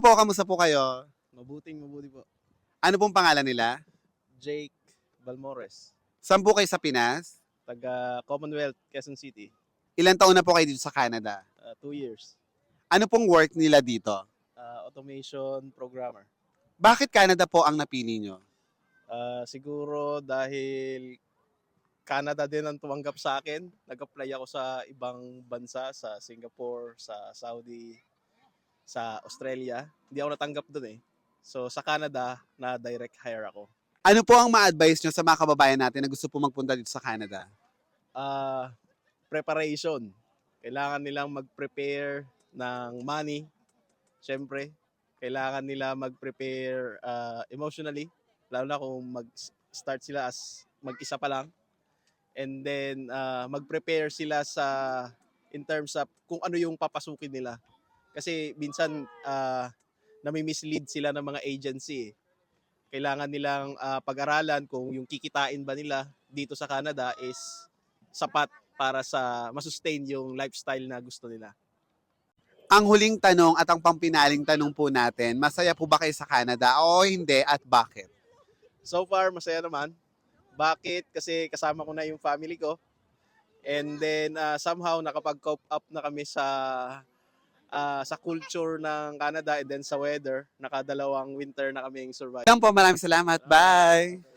po, kamusta po kayo? Mabuting mabuti po. Ano pong pangalan nila? Jake Balmores, Saan po kayo sa Pinas? taga Commonwealth, Quezon City. Ilan taon na po kayo dito sa Canada? Uh, two years. Ano pong work nila dito? Uh, automation programmer. Bakit Canada po ang napili nyo? Uh, siguro dahil Canada din ang tumanggap sa akin. Nag-apply ako sa ibang bansa, sa Singapore, sa Saudi, sa Australia. Hindi ako natanggap doon eh. So sa Canada, na direct hire ako. Ano po ang ma-advise nyo sa mga kababayan natin na gusto po magpunta dito sa Canada? uh, preparation. Kailangan nilang mag-prepare ng money. Siyempre, kailangan nila mag-prepare uh, emotionally. Lalo na kung mag-start sila as mag-isa pa lang. And then, uh, mag-prepare sila sa in terms of kung ano yung papasukin nila. Kasi minsan, uh, nami-mislead sila ng mga agency. eh. Kailangan nilang uh, pag-aralan kung yung kikitain ba nila dito sa Canada is sapat para sa masustain yung lifestyle na gusto nila. Ang huling tanong at ang pampinaling tanong po natin, masaya po ba kayo sa Canada o hindi at bakit? So far, masaya naman. Bakit? Kasi kasama ko na yung family ko. And then uh, somehow nakapag-cope up na kami sa uh, sa culture ng Canada and then sa weather. Nakadalawang winter na kaming survive. Yan po, maraming salamat. Bye!